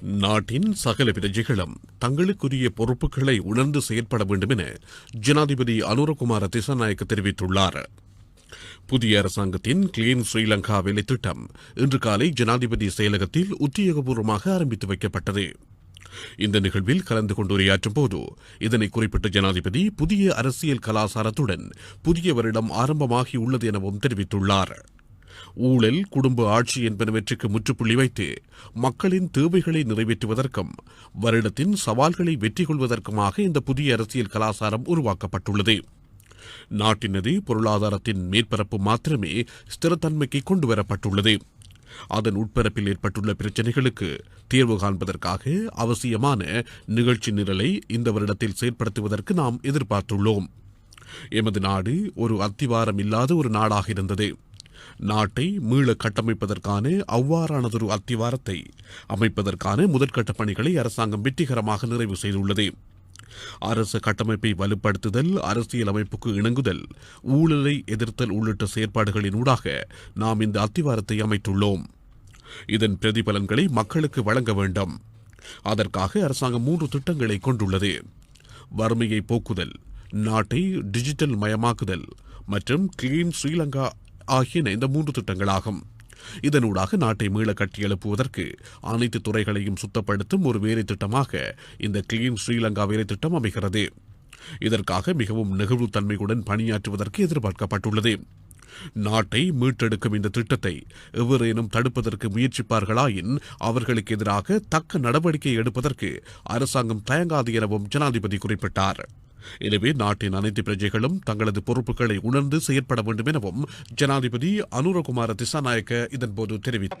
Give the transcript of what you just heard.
நாட்டின் சகல பிரஜைகளும் தங்களுக்குரிய பொறுப்புகளை உணர்ந்து செயற்பட வேண்டும் என ஜனாதிபதி அனுரகுமார திசாநாயக்க தெரிவித்துள்ளார். புதிய அரசாங்கத்தின் கிளீன் ஸ்ரீலங்கா வேலை திட்டம் இன்று காலை ஜனாதிபதி செயலகத்தில் உத்தியோகபூர்வமாக ஆரம்பித்து வைக்கப்பட்டது. இந்த நிகழ்வில் கலந்து கொண்டு உரையாற்றும் போது இதனை குறிப்பிட்ட ஜனாதிபதி புதிய அரசியல் கலாசாரத்துடன் புதிய வருடம் ஆரம்பமாகியுள்ளது எனவும் தெரிவித்துள்ளார். ஊழல் குடும்ப ஆட்சி என்பனவற்றுக்கு முற்றுப்புள்ளி வைத்து மக்களின் தேவைகளை நிறைவேற்றுவதற்கும் வருடத்தின் சவால்களை வெற்றி கொள்வதற்குமாக இந்த புதிய அரசியல் கலாசாரம் உருவாக்கப்பட்டுள்ளது. நாட்டினது பொருளாதாரத்தின் மேற்பரப்பு மாத்திரமே ஸ்திரத்தன்மைக்கு கொண்டு வரப்பட்டுள்ளது அதன் உட்பரப்பில் ஏற்பட்டுள்ள பிரச்சினைகளுக்கு தீர்வு காண்பதற்காக அவசியமான நிகழ்ச்சி நிரலை இந்த வருடத்தில் செயற்படுத்துவதற்கு நாம் எதிர்பார்த்துள்ளோம். எமது நாடு ஒரு அத்திவாரம் இல்லாத ஒரு நாடாக இருந்தது. நாட்டை மீள கட்டமைப்பதற்கான அவ்வாறானதொரு அத்திவாரத்தை அமைப்பதற்கான முதற்கட்ட பணிகளை அரசாங்கம் வெற்றிகரமாக நிறைவு செய்துள்ளது. அரசு கட்டமைப்பை வலுப்படுத்துதல் அரசியல் அமைப்புக்கு இணங்குதல் ஊழலை எதிர்த்தல் உள்ளிட்ட செயற்பாடுகளின் ஊடாக நாம் இந்த அத்திவாரத்தை அமைத்துள்ளோம். இதன் பிரதிபலன்களை மக்களுக்கு வழங்க வேண்டும். அதற்காக அரசாங்கம் மூன்று திட்டங்களை கொண்டுள்ளது. வறுமையை போக்குதல் நாட்டை டிஜிட்டல் மயமாக்குதல் மற்றும் கிளீன் ஸ்ரீலங்கா ஆகியன இந்த மூன்று திட்டங்களாகும். இதனூடாக நாட்டை மீள கட்டியெழுப்புவதற்கு அனைத்து துறைகளையும் சுத்தப்படுத்தும் ஒரு வேலை திட்டமாக இந்த கிளீன் ஸ்ரீலங்கா வேலை திட்டம் அமைகிறது. இதற்காக மிகவும் நெகிழ்வுத்தன்மையுடன் பணியாற்றுவதற்கு எதிர்பார்க்கப்பட்டுள்ளது. நாட்டை மீட்டெடுக்கும் இந்த திட்டத்தை எவரேனும் தடுப்பதற்கு முயற்சிப்பார்களாயின் அவர்களுக்கு எதிராக தக்க நடவடிக்கை எடுப்பதற்கு அரசாங்கம் தயங்காது எனவும் ஜனாதிபதி குறிப்பிட்டார். எனவே நாட்டின் அனைத்து பிரஜைகளும் தங்களது பொறுப்புகளை உணர்ந்து செயற்பட வேண்டும் எனவும் ஜனாதிபதி அனுரகுமார திசாநாயக்க இதன்போது தெரிவித்தார்.